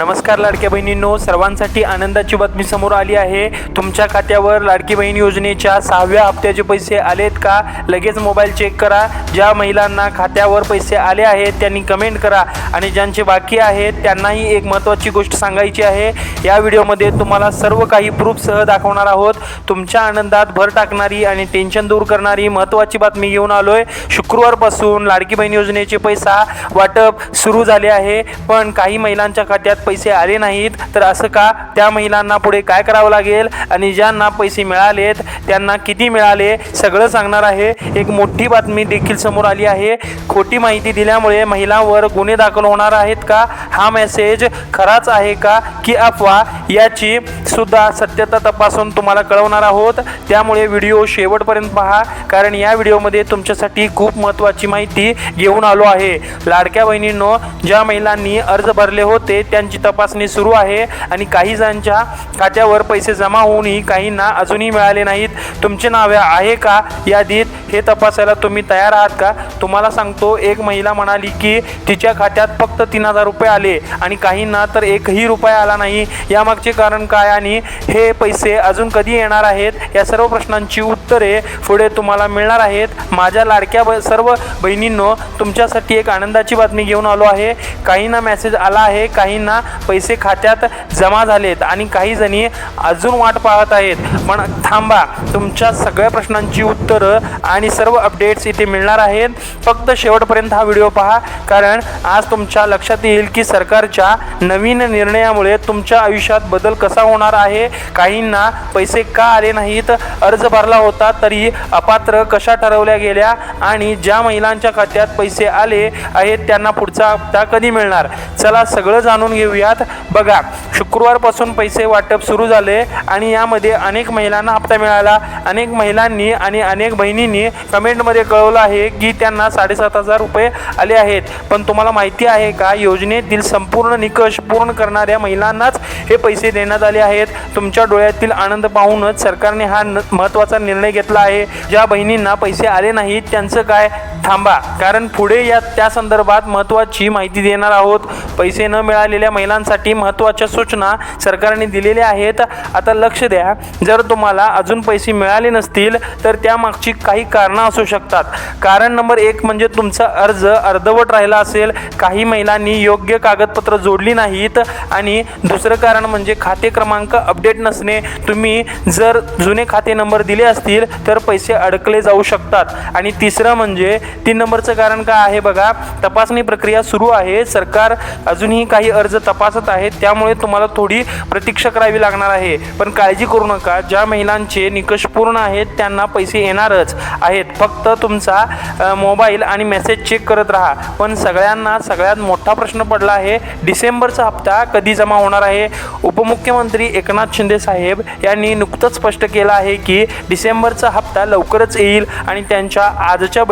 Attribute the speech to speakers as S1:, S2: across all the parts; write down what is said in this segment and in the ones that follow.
S1: नमस्कार लाडक्या बहिणींनो सर्वांसाठी आनंदाची बातमी समोर आली आहे. तुमच्या खात्यावर लाडकी बहीण योजनेच्या सहाव्या हप्त्याचे पैसे आलेत का? लगेच मोबाईल चेक करा. ज्या महिलांना खात्यावर पैसे आले आहेत त्यांनी कमेंट करा. आणि ज्यांचे बाकी आहेत त्यांनाही एक महत्त्वाची गोष्ट सांगायची आहे. या व्हिडिओमध्ये तुम्हाला सर्व काही प्रूफसह दाखवणार आहोत. तुमच्या आनंदात भर टाकणारी आणि टेन्शन दूर करणारी महत्त्वाची बातमी घेऊन आलो आहे शुक्रवारपासून लाडकी बहीण योजनेचे पैसा वाटप सुरू झाले आहे. पण काही महिलांच्या खात्यात पैसे आले नाहीत तर असं का? त्या महिलांना पुढे काय करावं लागेल? आणि ज्यांना पैसे मिळालेत त्यांना किती मिळाले? सगळं सांगणार आहे. एक मोठी बातमी देखील समोर आली आहे. खोटी माहिती दिल्यामुळे महिलांवर गुन्हे दाखल होणार आहेत का? हा मेसेज खराच आहे का? की अफवा? याची सुद्धा सत्यता तपासून तुम्हाला कळवणार आहोत. त्यामुळे व्हिडिओ शेवटपर्यंत पहा कारण या व्हिडिओमध्ये तुमच्यासाठी खूप महत्त्वाची माहिती घेऊन आलो आहे. लाडक्या बहिणींनो ज्या महिलांनी अर्ज भरले होते त्यांची तपासणी सुरू आहे आणि काही जणांच्या खात्यावर पैसे जमा होऊनही काहींना अजूनही मिळाले नाहीत. तुमचे नावे आहे का? यादीत हे तपासायला तुम्ही तयार आहात का? तुम्हाला सांगतो एक महिला म्हणाली की तिच्या खात्यात फक्त तीन हजार रुपये आले आणि काहींना तर एकही रुपया आला नाही. यामागचे कारण काय आणि हे पैसे अजून कधी येणार आहेत? या सर्व प्रश्नांची उत्तरे पुढे तुम्हाला मिळणार आहेत. माझ्या लाडक्या ब सर्व बहिणींनो तुमच्यासाठी एक आनंदाची बातमी घेऊन आलो आहे. काहींना मेसेज आला आहे काहींना पैसे खात्यात जमा झालेत आणि काही जणी अजून वाट पाहत आहेत. पण थांबा तुमच्या सगळ्या प्रश्नांची उत्तरं आणि सर्व अपडेट्स इथे मिळणार आहेत. फक्त शेवटपर्यंत हा व्हिडिओ पहा कारण आज तुमच्या लक्षात येईल की सरकारच्या नवीन निर्णयामुळे तुमच्या आयुष्यात बदल कसा होणार आहे. काहींना पैसे का आले नाहीत? अर्ज भरला होता तरी अपात्र कशा ठरवल्या गेल्या? आणि ज्या महिलांच्या खात्यात पैसे आले आहेत त्यांना पुढचा हप्ता कधी मिळणार? चला सगळं जाणून घेऊयात. बघा शुक्रवारपासून पैसे वाटप सुरू झाले आणि यामध्ये अनेक महिलांना हप्ता मिळाला. अनेक महिलांनी आणि अनेक बहिणींनी कमेंटमध्ये कळवलं आहे की त्यांना साडेसात हजार रुपये आले आहेत. पण तुम्हाला माहिती आहे का योजनेतील संपूर्ण निकष पूर्ण करणाऱ्या महिलांनाच हे पैसे देण्यात आले आहेत. तुमच्या डोळ्यातील आनंद पाहूनच सरकारने हा न महत्त्वाचा निर्णय घेतला आहे. ज्या बहिणींना पैसे आले नाहीत त्यांचं काय? थांबा. कारण पुढे या त्या संदर्भात महत्त्वाची माहिती देणार आहोत. पैसे न मिळालेल्या महिलांसाठी महत्त्वाच्या सूचना सरकारने दिलेल्या आहेत. आता लक्ष द्या. जर तुम्हाला अजून पैसे मिळाले नसतील तर त्यामागची काही कारणं असू शकतात. कारण नंबर एक म्हणजे तुमचा अर्ज अर्धवट राहिला असेल. काही महिलांनी योग्य कागदपत्र जोडली नाहीत. आणि दुसरं कारण म्हणजे खाते क्रमांक अपडेट नसणे. तुम्ही जर जुने खाते नंबर दिले असतील तर पैसे अडकले जाऊ शकतात. आणि तिसरं म्हणजे तीन नंबरचं कारण काय आहे बघा तपासणी प्रक्रिया सुरू आहे. सरकार अजूनही काही अर्ज तपासत आहे. त्यामुळे तुम्हाला थोडी प्रतीक्षा करावी लागणार आहे. पण काळजी करू नका. ज्या महिलांचे निकष पूर्ण आहेत त्यांना पैसे येणारच आहेत. फक्त तुमचा मोबाईल आणि मेसेज चेक करत राहा. पण सगळ्यांना सगळ्यात मोठा प्रश्न पडला आहे. डिसेंबरचा हप्ता कधी जमा होणार आहे? उपमुख्यमंत्री एकनाथ शिंदे साहेब यांनी नुकतंच स्पष्ट केलं आहे की डिसेंबरचा हप्ता लवकरच येईल आणि त्यांच्या आजच्या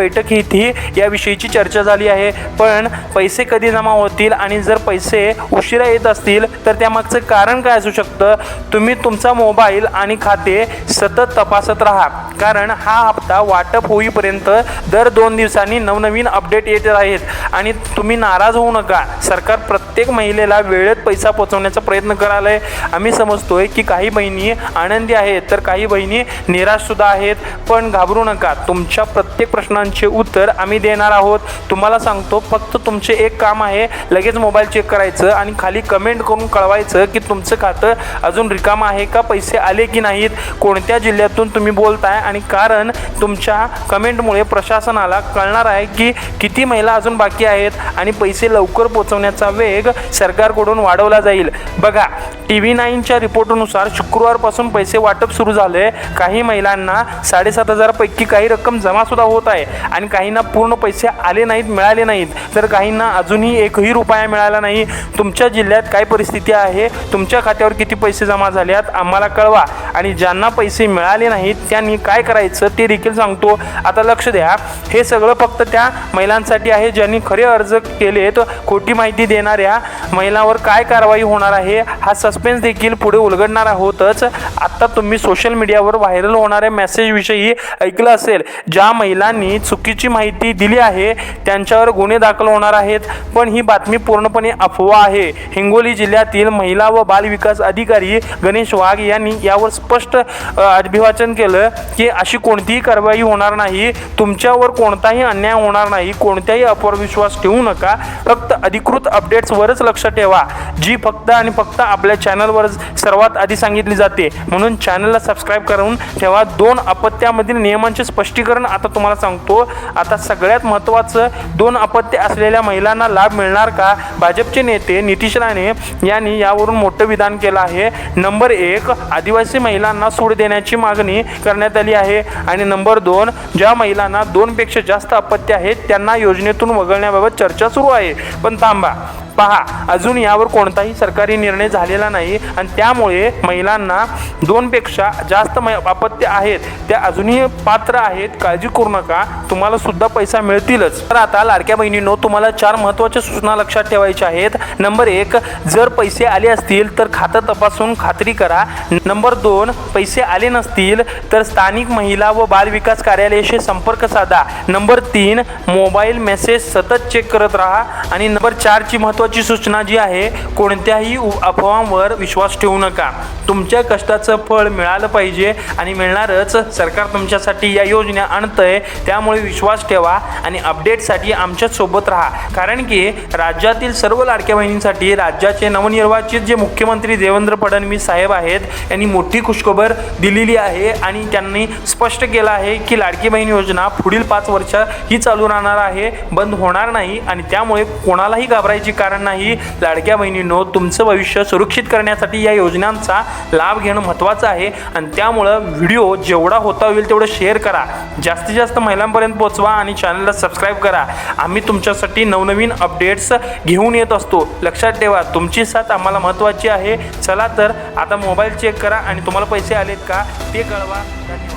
S1: किती याविषयीची चर्चा झाली आहे. पण पैसे कधी जमा होतील आणि जर पैसे उशिरा येत असतील तर त्यामागचं कारण काय असू शकतं? तुम्ही तुमचा मोबाईल आणि खाते सतत तपासत राहा. कारण हा हप्ता वाटप होईपर्यंत दर दोन दिवसांनी नवनवीन अपडेट येत आहेत. आणि तुम्ही नाराज होऊ नका. सरकार प्रत्येक महिलेला वेळेत पैसा पोहोचवण्याचा प्रयत्न करायला आहे. आम्ही समजतोय की काही बहिणी आनंदी आहेत तर काही बहिणी निराशसुद्धा आहेत. पण घाबरू नका. तुमच्या प्रत्येक प्रश्नांचे उत्तर आम्ही देणार आहोत. तुम्हाला सांगतो फक्त तुमचे एक काम आहे लगेच मोबाईल चेक करायचं आणि खाली कमेंट करून कळवायचं की तुमचं खातं अजून रिकामं आहे का पैसे आले की नाहीत कोणत्या जिल्ह्यातून तुम्ही बोलताय आणि कारण तुमच्या कमेंटमुळे प्रशासनाला कळणार आहे की किती महिला अजून बाकी आहेत आणि पैसे लवकर पोचवण्याचा वेग सरकारकडून वाढवला जाईल. बघा टी व्ही नाईनच्या रिपोर्टनुसार शुक्रवारपासून पैसे वाटप सुरू झाले. काही महिलांना साडेसात हजारपैकी काही रक्कम जमासुद्धा होत आहे आणि काही काहींना पूर्ण पैसे आले नाहीत मिळाले नाहीत तर काहींना अजूनही एकही रुपया मिळाला नाही. तुमच्या जिल्ह्यात काय परिस्थिती आहे? तुमच्या खात्यावर किती पैसे जमा झाल्यात आम्हाला कळवा. आणि ज्यांना पैसे मिळाले नाहीत त्यांनी काय करायचं ते देखील सांगतो. आता लक्ष द्या हे सगळं फक्त त्या महिलांसाठी आहे ज्यांनी खरे अर्ज केलेत खोटी माहिती देणाऱ्या महिलांवर काय कारवाई होणार आहे हा सस्पेन्स देखील पुढे उलगडणार आहोतच. आत्ता तुम्ही सोशल मीडियावर व्हायरल होणाऱ्या मेसेजविषयी ऐकलं असेल ज्या महिलांनी चुकीची माहिती दिली आहे त्यांच्यावर गुन्हे दाखल होणार आहेत. पण ही बातमी पूर्णपणे अफवा आहे. हिंगोली जिल्ह्यातील महिला व बाल विकास अधिकारी गणेश वाघ यांनी यावर स्पष्ट अभिवाचन केलं की अशी कोणतीही कारवाई होणार नाही तुमच्यावर कोणताही अन्याय होणार नाही कोणत्याही अफवावर ठेवू नका. फक्त अधिकृत अपडेट्सवरच लक्ष ठेवा. जी फक्त आणि फक्त आपल्या चॅनलवर सर्वात आधी सांगितली जाते म्हणून चॅनलला सबस्क्राईब करून ठेवा. दोन अपत्यामधील नियमांचे स्पष्टीकरण आता तुम्हाला सांगतो. आता सगळ्यात महत्त्वाचं दोन अपत्य असलेल्या महिलांना लाभ मिळणार का? भाजपचे नेते नितीश राणे यांनी यावरून मोठं विधान केलं आहे. नंबर एक आदिवासी महिलांना सूट देण्याची मागणी करण्यात आली आहे. आणि नंबर दोन ज्या महिलांना दोनपेक्षा जास्त अपत्य आहेत त्यांना योजनेतून वगळण्याबाबत चर्चा सुरू आहे. पण थांबा. पहा अजून यावर कोणताही सरकारी निर्णय झालेला नाही आणि त्यामुळे महिलांना दोनपेक्षा जास्त म अपत्य आहेत. त्या अजूनही पात्र आहेत. काळजी करू नका. तुम्हाला सुद्धा पैसा मिळतीलच. तर आता लाडक्या बहिणींनो तुम्हाला चार महत्त्वाच्या सूचना लक्षात ठेवायच्या आहेत. नंबर एक जर पैसे आले असतील तर खातं तपासून खात्री करा. नंबर दोन पैसे आले नसतील तर स्थानिक महिला व बाल विकास कार्यालयाशी संपर्क साधा. नंबर तीन मोबाईल मेसेज सतत चेक करत राहा. आणि नंबर चारची महत्त्वाची सूचना जी आहे कोणत्याही अफवांवर विश्वास ठेवू नका. तुमच्या कष्टाचं फळ मिळालं पाहिजे आणि मिळणारच. सरकार तुमच्यासाठी या योजना आणतंय त्यामुळे विश्वास ठेवा आणि अपडेटसाठी आमच्याच सोबत राहा. कारण की राज्यातील सर्व लाडक्या बहिणींसाठी राज्याचे नवनिर्वाचित जे मुख्यमंत्री देवेंद्र फडणवीस साहेब आहेत यांनी मोठी खुशखबर दिलेली आहे आणि त्यांनी स्पष्ट केलं आहे की लाडकी बहीण योजना पुढील पाच वर्ष ही चालू राहणार आहे बंद होणार नाही आणि त्यामुळे कोणालाही घाबरायची कारण नाही लाडक्या बहिणींनो तुमचं भविष्य सुरक्षित करण्यासाठी या योजनांचा लाभ घेणं महत्त्वाचं आहे. आणि त्यामुळं व्हिडिओ जेवढा होता होईल तेवढं शेअर करा. जास्तीत जास्त महिलांपर्यंत पोहोचवा आणि चॅनलला सबस्क्राईब करा. आम्ही तुमच्यासाठी नवनवीन अपडेट्स घेऊन येत असतो. लक्षात ठेवा तुमची साथ आम्हाला महत्त्वाची आहे. चला तर आता मोबाईल चेक करा आणि तुम्हाला पैसे आलेत का ते कळवा. धन्यवाद.